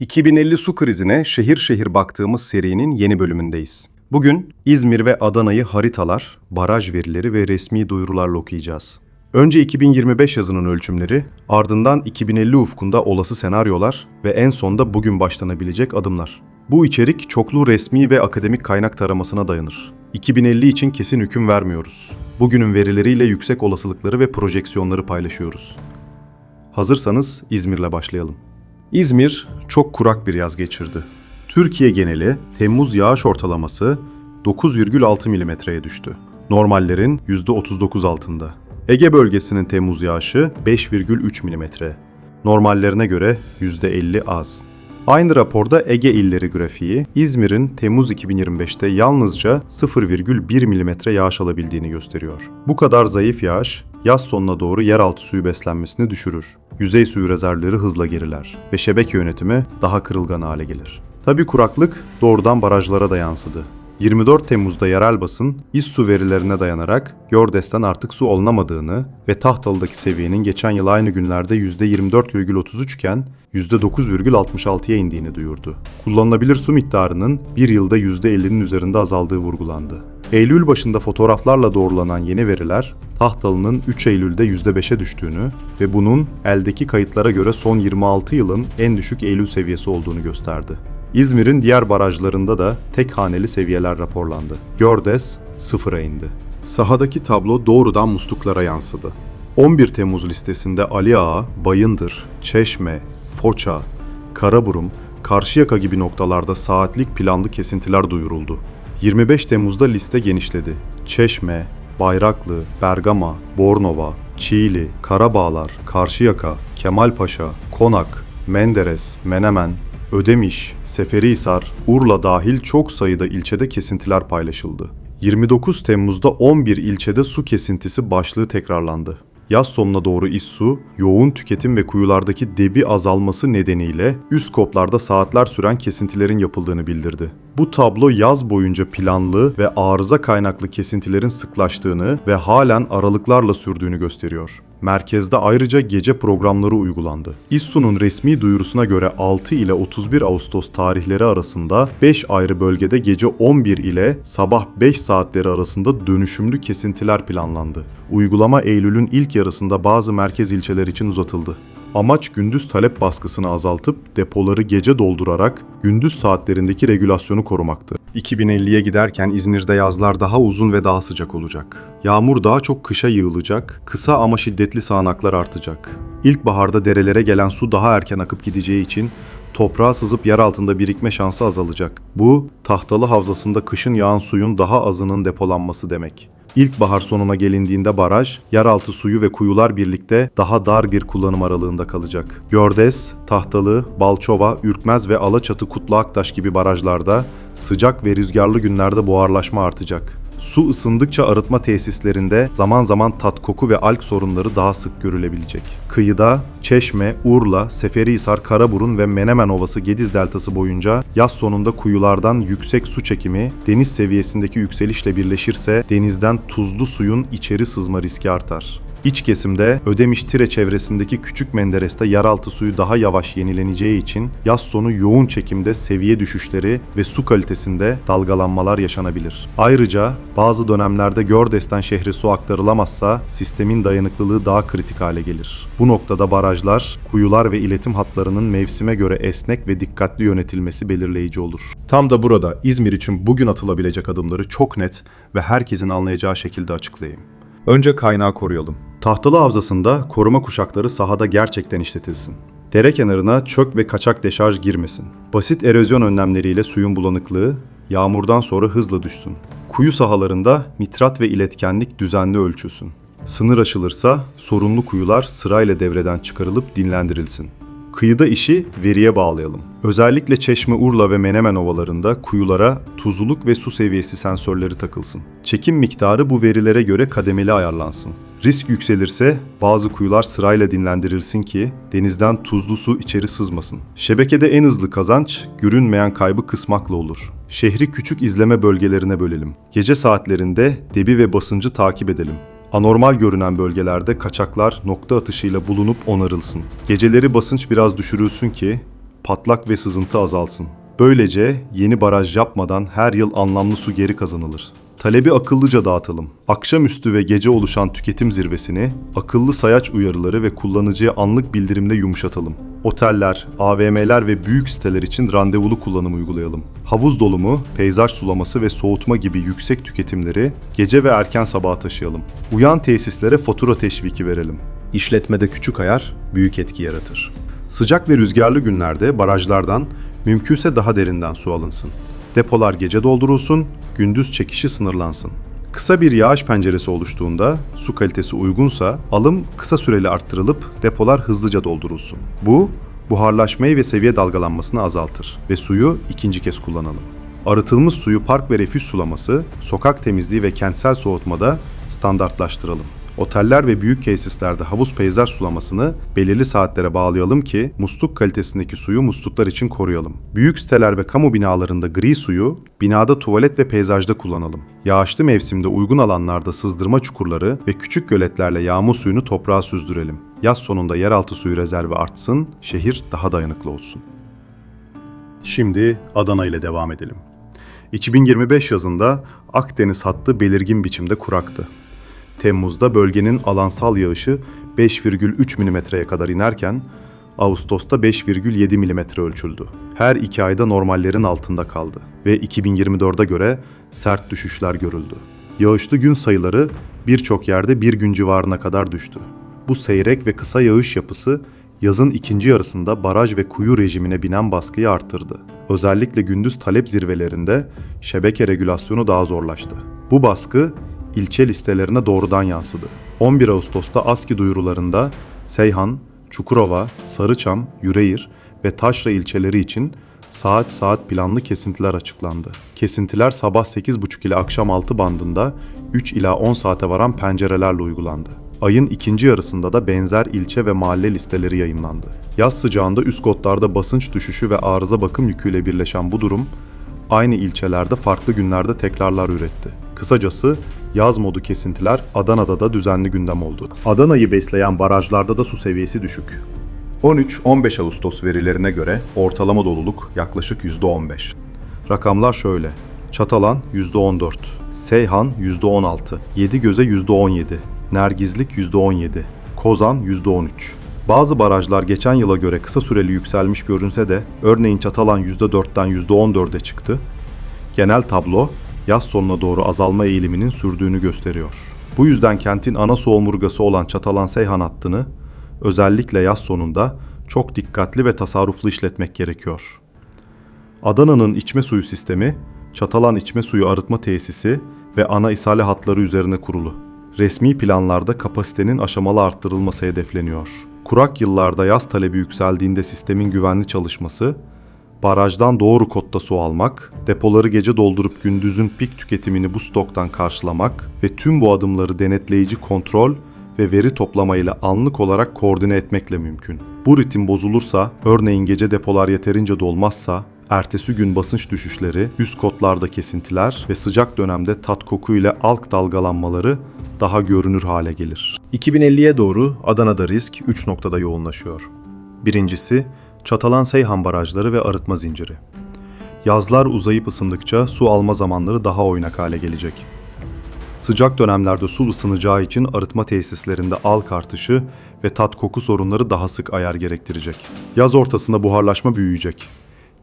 2050 su krizine şehir şehir baktığımız serinin yeni bölümündeyiz. Bugün İzmir ve Adana'yı haritalar, baraj verileri ve resmi duyurularla okuyacağız. Önce 2025 yazının ölçümleri, ardından 2050 ufkunda olası senaryolar ve en sonda bugün başlanabilecek adımlar. Bu içerik çoklu resmi ve akademik kaynak taramasına dayanır. 2050 için kesin hüküm vermiyoruz. Bugünün verileriyle yüksek olasılıkları ve projeksiyonları paylaşıyoruz. Hazırsanız İzmir'le başlayalım. İzmir çok kurak bir yaz geçirdi. Türkiye geneli Temmuz yağış ortalaması 9,6 milimetreye düştü. Normallerin %39 altında. Ege bölgesinin Temmuz yağışı 5,3 milimetre. Normallerine göre %50 az. Aynı raporda Ege illeri grafiği İzmir'in Temmuz 2025'te yalnızca 0,1 milimetre yağış alabildiğini gösteriyor. Bu kadar zayıf yağış yaz sonuna doğru yeraltı suyu beslenmesini düşürür. Yüzey suyu rezervleri hızla geriler ve şebeke yönetimi daha kırılgan hale gelir. Tabi kuraklık doğrudan barajlara da yansıdı. 24 Temmuz'da yerel basın İSSU verilerine dayanarak Gördes'ten artık su alınamadığını ve Tahtalı'daki seviyenin geçen yıl aynı günlerde %24,33 iken %9,66'ya indiğini duyurdu. Kullanılabilir su miktarının bir yılda %50'nin üzerinde azaldığı vurgulandı. Eylül başında fotoğraflarla doğrulanan yeni veriler, Tahtalı'nın 3 Eylül'de %5'e düştüğünü ve bunun eldeki kayıtlara göre son 26 yılın en düşük Eylül seviyesi olduğunu gösterdi. İzmir'in diğer barajlarında da tek haneli seviyeler raporlandı. Gördes sıfıra indi. Sahadaki tablo doğrudan musluklara yansıdı. 11 Temmuz listesinde Ali Ağa, Bayındır, Çeşme, Foça, Karaburum, Karşıyaka gibi noktalarda saatlik planlı kesintiler duyuruldu. 25 Temmuz'da liste genişledi. Çeşme, Bayraklı, Bergama, Bornova, Çiğli, Karabağlar, Karşıyaka, Kemalpaşa, Konak, Menderes, Menemen, Ödemiş, Seferihisar, Urla dahil çok sayıda ilçede kesintiler paylaşıldı. 29 Temmuz'da 11 ilçede su kesintisi başlığı tekrarlandı. Yaz sonuna doğru İSSU, yoğun tüketim ve kuyulardaki debi azalması nedeniyle üst koplarda saatler süren kesintilerin yapıldığını bildirdi. Bu tablo yaz boyunca planlı ve arıza kaynaklı kesintilerin sıklaştığını ve halen aralıklarla sürdüğünü gösteriyor. Merkezde ayrıca gece programları uygulandı. İSSU'nun resmi duyurusuna göre 6 ile 31 Ağustos tarihleri arasında 5 ayrı bölgede gece 11 ile sabah 5 saatleri arasında dönüşümlü kesintiler planlandı. Uygulama Eylül'ün ilk yarısında bazı merkez ilçeler için uzatıldı. Amaç gündüz talep baskısını azaltıp depoları gece doldurarak gündüz saatlerindeki regülasyonu korumaktı. 2050'ye giderken İzmir'de yazlar daha uzun ve daha sıcak olacak. Yağmur daha çok kışa yığılacak, kısa ama şiddetli sağanaklar artacak. İlkbaharda derelere gelen su daha erken akıp gideceği için toprağa sızıp yer altında birikme şansı azalacak. Bu, tahtalı havzasında kışın yağan suyun daha azının depolanması demek. İlkbahar sonuna gelindiğinde baraj, yeraltı suyu ve kuyular birlikte daha dar bir kullanım aralığında kalacak. Gördes, Tahtalı, Balçova, Ürkmez ve Alaçatı Kutlu Aktaş gibi barajlarda sıcak ve rüzgarlı günlerde buharlaşma artacak. Su ısındıkça arıtma tesislerinde zaman zaman tat koku ve alg sorunları daha sık görülebilecek. Kıyıda Çeşme, Urla, Seferihisar, Karaburun ve Menemen Ovası Gediz Deltası boyunca yaz sonunda kuyulardan yüksek su çekimi deniz seviyesindeki yükselişle birleşirse denizden tuzlu suyun içeri sızma riski artar. İç kesimde Ödemiş Tire çevresindeki Küçük Menderes'te yeraltı suyu daha yavaş yenileneceği için yaz sonu yoğun çekimde seviye düşüşleri ve su kalitesinde dalgalanmalar yaşanabilir. Ayrıca bazı dönemlerde Gördes'ten şehre su aktarılamazsa sistemin dayanıklılığı daha kritik hale gelir. Bu noktada barajlar, kuyular ve iletim hatlarının mevsime göre esnek ve dikkatli yönetilmesi belirleyici olur. Tam da burada İzmir için bugün atılabilecek adımları çok net ve herkesin anlayacağı şekilde açıklayayım. Önce kaynağı koruyalım. Tahtalı Havzası'nda koruma kuşakları sahada gerçekten işletilsin. Dere kenarına çök ve kaçak deşarj girmesin. Basit erozyon önlemleriyle suyun bulanıklığı yağmurdan sonra hızla düşsün. Kuyu sahalarında nitrat ve iletkenlik düzenli ölçülsün. Sınır aşılırsa sorunlu kuyular sırayla devreden çıkarılıp dinlendirilsin. Kıyıda işi veriye bağlayalım. Özellikle Çeşme, Urla ve Menemen ovalarında kuyulara tuzluluk ve su seviyesi sensörleri takılsın. Çekim miktarı bu verilere göre kademeli ayarlansın. Risk yükselirse bazı kuyular sırayla dinlendirilsin ki denizden tuzlu su içeri sızmasın. Şebekede en hızlı kazanç görünmeyen kaybı kısmakla olur. Şehri küçük izleme bölgelerine bölelim. Gece saatlerinde debi ve basıncı takip edelim. Anormal görünen bölgelerde kaçaklar nokta atışıyla bulunup onarılsın. Geceleri basınç biraz düşürülsün ki patlak ve sızıntı azalsın. Böylece yeni baraj yapmadan her yıl anlamlı su geri kazanılır. Talebi akıllıca dağıtalım. Akşamüstü ve gece oluşan tüketim zirvesini akıllı sayaç uyarıları ve kullanıcıya anlık bildirimle yumuşatalım. Oteller, AVM'ler ve büyük siteler için randevulu kullanım uygulayalım. Havuz dolumu, peyzaj sulaması ve soğutma gibi yüksek tüketimleri gece ve erken sabaha taşıyalım. Uyan tesislere fatura teşviki verelim. İşletmede küçük ayar büyük etki yaratır. Sıcak ve rüzgarlı günlerde barajlardan mümkünse daha derinden su alınsın. Depolar gece doldurulsun, gündüz çekişi sınırlansın. Kısa bir yağış penceresi oluştuğunda su kalitesi uygunsa alım kısa süreli arttırılıp depolar hızlıca doldurulsun. Bu buharlaşmayı ve seviye dalgalanmasını azaltır ve suyu ikinci kez kullanalım. Arıtılmış suyu park ve refüj sulaması, sokak temizliği ve kentsel soğutmada standartlaştıralım. Oteller ve büyük tesislerde havuz peyzaj sulamasını belirli saatlere bağlayalım ki musluk kalitesindeki suyu musluklar için koruyalım. Büyük siteler ve kamu binalarında gri suyu binada tuvalet ve peyzajda kullanalım. Yağışlı mevsimde uygun alanlarda sızdırma çukurları ve küçük göletlerle yağmur suyunu toprağa süzdürelim. Yaz sonunda yeraltı suyu rezervi artsın, şehir daha dayanıklı olsun. Şimdi Adana ile devam edelim. 2025 yazında Akdeniz hattı belirgin biçimde kuraktı. Temmuz'da bölgenin alansal yağışı 5,3 milimetreye kadar inerken Ağustos'ta 5,7 milimetre ölçüldü. Her iki ayda normallerin altında kaldı ve 2024'e göre sert düşüşler görüldü. Yağışlı gün sayıları birçok yerde bir gün civarına kadar düştü. Bu seyrek ve kısa yağış yapısı yazın ikinci yarısında baraj ve kuyu rejimine binen baskıyı arttırdı. Özellikle gündüz talep zirvelerinde şebeke regülasyonu daha zorlaştı. Bu baskı ilçe listelerine doğrudan yansıdı. 11 Ağustos'ta ASKİ duyurularında Seyhan, Çukurova, Sarıçam, Yüreğir ve Taşra ilçeleri için saat saat planlı kesintiler açıklandı. Kesintiler sabah 8.30 ile akşam 6 bandında 3 ila 10 saate varan pencerelerle uygulandı. Ayın ikinci yarısında da benzer ilçe ve mahalle listeleri yayımlandı. Yaz sıcağında üst kotlarda basınç düşüşü ve arıza bakım yüküyle birleşen bu durum aynı ilçelerde farklı günlerde tekrarlar üretti. Kısacası yaz modu kesintiler Adana'da da düzenli gündem oldu. Adana'yı besleyen barajlarda da su seviyesi düşük. 13-15 Ağustos verilerine göre ortalama doluluk yaklaşık %15. Rakamlar şöyle. Çatalan %14, Seyhan %16, Yedigöze %17, Nergizlik %17, Kozan %13. Bazı barajlar geçen yıla göre kısa süreli yükselmiş görünse de örneğin Çatalan %4'ten %14'e çıktı. Genel tablo yaz sonuna doğru azalma eğiliminin sürdüğünü gösteriyor. Bu yüzden kentin ana su omurgası olan Çatalan-Seyhan hattını özellikle yaz sonunda çok dikkatli ve tasarruflu işletmek gerekiyor. Adana'nın içme suyu sistemi, Çatalan İçme Suyu Arıtma Tesisi ve ana ishale hatları üzerine kurulu. Resmi planlarda kapasitenin aşamalı arttırılması hedefleniyor. Kurak yıllarda yaz talebi yükseldiğinde sistemin güvenli çalışması, barajdan doğru kotta su almak, depoları gece doldurup gündüzün pik tüketimini bu stoktan karşılamak ve tüm bu adımları denetleyici kontrol ve veri toplamayla anlık olarak koordine etmekle mümkün. Bu ritim bozulursa, örneğin gece depolar yeterince dolmazsa, ertesi gün basınç düşüşleri, üst kotlarda kesintiler ve sıcak dönemde tat koku ile alk dalgalanmaları daha görünür hale gelir. 2050'ye doğru Adana'da risk 3 noktada yoğunlaşıyor. Birincisi, Çatalan-Seyhan barajları ve arıtma zinciri. Yazlar uzayıp ısındıkça su alma zamanları daha oynak hale gelecek. Sıcak dönemlerde su ısınacağı için arıtma tesislerinde alk artışı ve tat koku sorunları daha sık ayar gerektirecek. Yaz ortasında buharlaşma büyüyecek.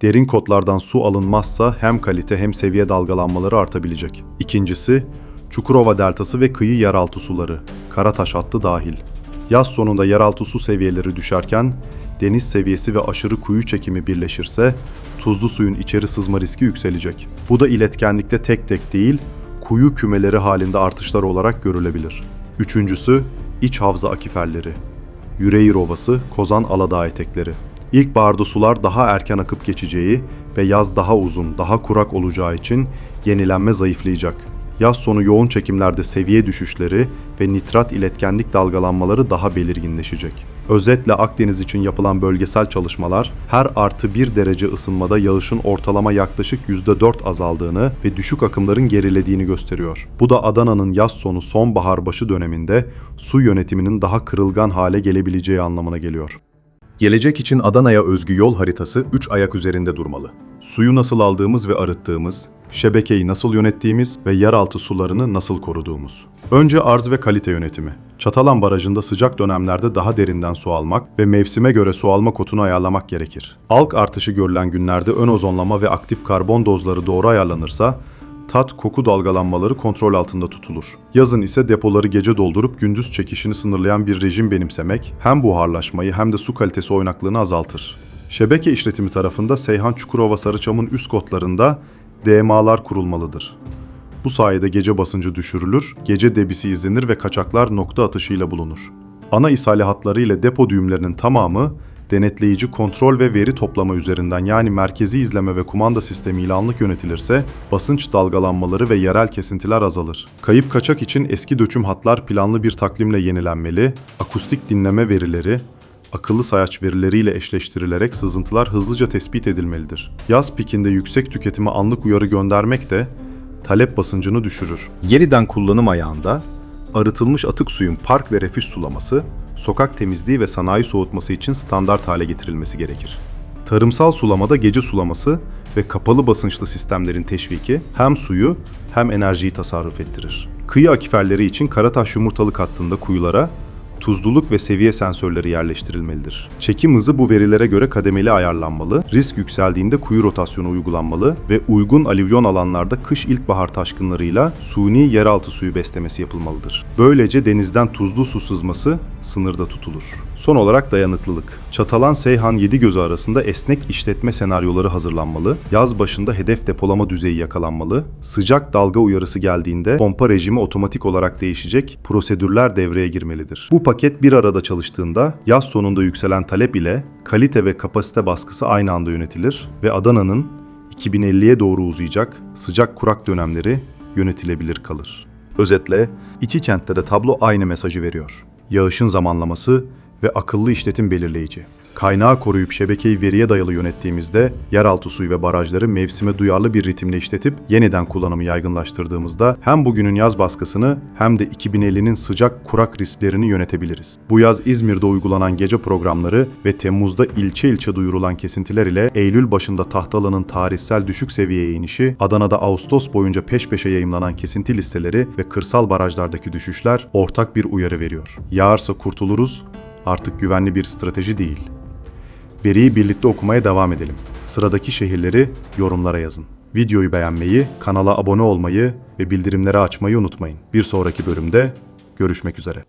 Derin kotlardan su alınmazsa hem kalite hem seviye dalgalanmaları artabilecek. İkincisi, Çukurova deltası ve kıyı yeraltı suları, Karataş hattı dahil. Yaz sonunda yeraltı su seviyeleri düşerken deniz seviyesi ve aşırı kuyu çekimi birleşirse tuzlu suyun içeri sızma riski yükselecek. Bu da iletkenlikte tek tek değil, kuyu kümeleri halinde artışlar olarak görülebilir. Üçüncüsü, iç havza akiferleri. Yüreğir Ovası, Kozan Aladağ etekleri. İlkbaharda sular daha erken akıp geçeceği ve yaz daha uzun, daha kurak olacağı için yenilenme zayıflayacak. Yaz sonu yoğun çekimlerde seviye düşüşleri ve nitrat iletkenlik dalgalanmaları daha belirginleşecek. Özetle Akdeniz için yapılan bölgesel çalışmalar her artı 1 derece ısınmada yağışın ortalama yaklaşık %4 azaldığını ve düşük akımların gerilediğini gösteriyor. Bu da Adana'nın yaz sonu sonbahar başı döneminde su yönetiminin daha kırılgan hale gelebileceği anlamına geliyor. Gelecek için Adana'ya özgü yol haritası 3 ayak üzerinde durmalı. Suyu nasıl aldığımız ve arıttığımız, şebekeyi nasıl yönettiğimiz ve yeraltı sularını nasıl koruduğumuz. Önce arz ve kalite yönetimi. Çatalan Barajı'nda sıcak dönemlerde daha derinden su almak ve mevsime göre su alma kotunu ayarlamak gerekir. Alg artışı görülen günlerde ön ozonlama ve aktif karbon dozları doğru ayarlanırsa, tat, koku dalgalanmaları kontrol altında tutulur. Yazın ise depoları gece doldurup gündüz çekişini sınırlayan bir rejim benimsemek hem buharlaşmayı hem de su kalitesi oynaklığını azaltır. Şebeke işletimi tarafında Seyhan Çukurova Sarıçam'ın üst kotlarında DMA'lar kurulmalıdır. Bu sayede gece basıncı düşürülür, gece debisi izlenir ve kaçaklar nokta atışıyla bulunur. Ana ishali hatları ile depo düğümlerinin tamamı denetleyici kontrol ve veri toplama üzerinden yani merkezi izleme ve kumanda sistemiyle anlık yönetilirse basınç dalgalanmaları ve yerel kesintiler azalır. Kayıp kaçak için eski döküm hatlar planlı bir takvimle yenilenmeli, akustik dinleme verileri, akıllı sayaç verileriyle eşleştirilerek sızıntılar hızlıca tespit edilmelidir. Yaz pikinde yüksek tüketime anlık uyarı göndermek de talep basıncını düşürür. Yeniden kullanım ayağında arıtılmış atık suyun park ve refüj sulaması, Sokak temizliği ve sanayi soğutması için standart hale getirilmesi gerekir. Tarımsal sulamada gece sulaması ve kapalı basınçlı sistemlerin teşviki hem suyu hem enerjiyi tasarruf ettirir. Kıyı akiferleri için Karataş yumurtalık hattında kuyulara tuzluluk ve seviye sensörleri yerleştirilmelidir. Çekim hızı bu verilere göre kademeli ayarlanmalı, risk yükseldiğinde kuyu rotasyonu uygulanmalı ve uygun alüvyon alanlarda kış ilkbahar taşkınlarıyla suni yeraltı suyu beslemesi yapılmalıdır. Böylece denizden tuzlu su sızması sınırda tutulur. Son olarak dayanıklılık. Çatalan Seyhan Yedigözü arasında esnek işletme senaryoları hazırlanmalı, yaz başında hedef depolama düzeyi yakalanmalı, sıcak dalga uyarısı geldiğinde pompa rejimi otomatik olarak değişecek, prosedürler devreye girmelidir. Bu paket bir arada çalıştığında yaz sonunda yükselen talep ile kalite ve kapasite baskısı aynı anda yönetilir ve Adana'nın 2050'ye doğru uzayacak sıcak kurak dönemleri yönetilebilir kalır. özetle iki kentte de tablo aynı mesajı veriyor. Yağışın zamanlaması ve akıllı işletim belirleyici. Kaynağı koruyup şebekeyi veriye dayalı yönettiğimizde yeraltı suyu ve barajları mevsime duyarlı bir ritimle işletip yeniden kullanımı yaygınlaştırdığımızda hem bugünün yaz baskısını hem de 2050'nin sıcak kurak risklerini yönetebiliriz. Bu yaz İzmir'de uygulanan gece programları ve Temmuz'da ilçe ilçe duyurulan kesintiler ile Eylül başında Tahtalı'nın tarihsel düşük seviyeye inişi, Adana'da Ağustos boyunca peş peşe yayımlanan kesinti listeleri ve kırsal barajlardaki düşüşler ortak bir uyarı veriyor. Yağarsa kurtuluruz, artık güvenli bir strateji değil. Veriyi birlikte okumaya devam edelim. Sıradaki şehirleri yorumlara yazın. Videoyu beğenmeyi, kanala abone olmayı ve bildirimleri açmayı unutmayın. Bir sonraki bölümde görüşmek üzere.